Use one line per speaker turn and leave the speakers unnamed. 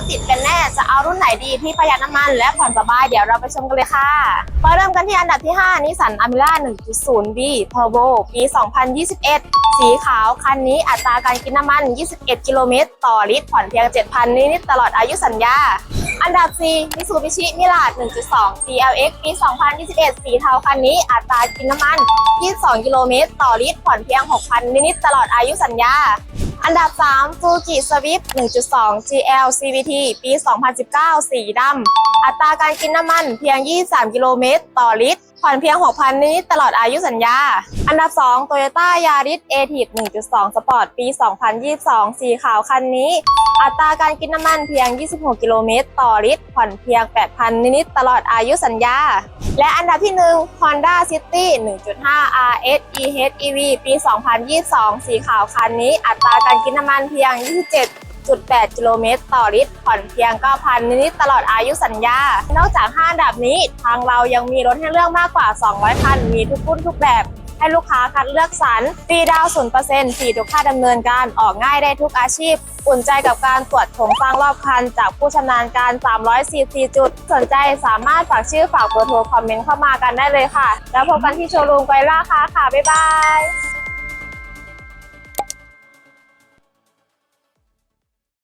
ถติดกันแน่ จะเอารุ่นไหนดีที่ประหยัดน้ำมันและผ่อนสบาย เดี๋ยวเราไปชมกันเลยค่ะ มาเริ่มกันที่อันดับที่ 5 นิสสันอ m มิล่า 1.0B Turbo ปี 2021 สีขาวคันนี้อัตราการกินน้ำมัน 21 กิโลเมตร ต่อลิตร ผ่อนเพียง 7,000 นิดๆตลอดอายุสัญญา อันดับ 4 มิ t ูบิชิมิลาด 1.2 CLX ปี 2021 สีเทาคันนี้อัตรากินน้ำมัน 22 กิโลเมตร ต่อลิตร ผ่อนเพียง 6,000 นิดๆตลอดอายุสัญญา อันดับ3 Fuji Swift 1.2 GL CVT ปี 2019 สีดำ อัตราการกินน้ำมันเพียง 23 กิโลเมตร ต่อลิตร ผ่อนเพียง 6,000 นิดตลอดอายุสัญญา อันดับ 2 Toyota Yaris a t i v 1.2 Sport ปี 2022 สีขาวคันนี้ อัตราการกินน้ำมันเพียง 26 กิโลเมตร ต่อลิตร ผ่อนเพียง 8,000 นิดตลอดอายุสัญญา และอันดับที่ 1 Honda City 1.5 RS EHEV ปี 2022 สีขาวคันนี้ อัตราการกินน้ำมันเพียง 27.8 กิโลเมตรต่อลิตร ผ่อนเพียง 9,000 นิดๆตลอดอายุสัญญา นอกจาก5อันดับนี้ ทางเรายังมีรถให้เลือกมากกว่า 200 คัน มีทุกรุ่นทุกแบบให้ลูกค้าคัดเลือกสรรฟรีดาวน์ศูนย์เปอร์เซ็นต์ฟรีทุกค่าดำเนินการออกง่ายได้ทุกอาชีพ อุ่นใจกับการตรวจโครงสร้างรอบคัน จากผู้ชำนาญการ 344 จุด สนใจสามารถฝากชื่อฝากเบอร์โทรคอมเมนต์เข้ามากันได้เลยค่ะ แล้วพบกันที่โชว์รูมไกล่าค่ะค่ะ บ๊ายบาย